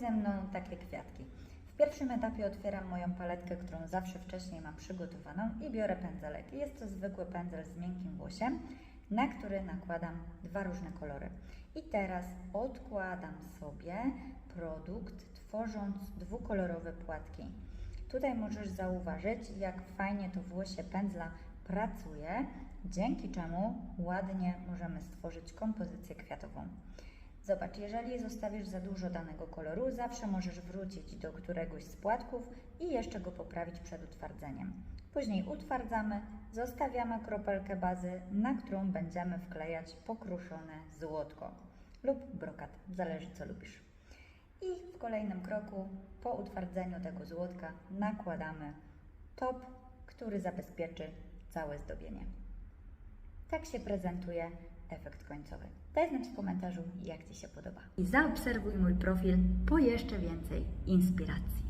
ze mną takie kwiatki. W pierwszym etapie otwieram moją paletkę, którą zawsze wcześniej mam przygotowaną i biorę pędzelek. Jest to zwykły pędzel z miękkim włosiem, na który nakładam dwa różne kolory. I teraz odkładam sobie produkt, tworząc dwukolorowe płatki. Tutaj możesz zauważyć, jak fajnie to włosie pędzla pracuje, dzięki czemu ładnie możemy stworzyć kompozycję kwiatową. Zobacz, jeżeli zostawisz za dużo danego koloru, zawsze możesz wrócić do któregoś z płatków i jeszcze go poprawić przed utwardzeniem. Później utwardzamy, zostawiamy kropelkę bazy, na którą będziemy wklejać pokruszone złotko lub brokat, zależy co lubisz. I w kolejnym kroku, po utwardzeniu tego złotka, nakładamy top, który zabezpieczy całe zdobienie. Tak się prezentuje efekt końcowy. Daj znać w komentarzu, jak Ci się podoba. I zaobserwuj mój profil po jeszcze więcej inspiracji.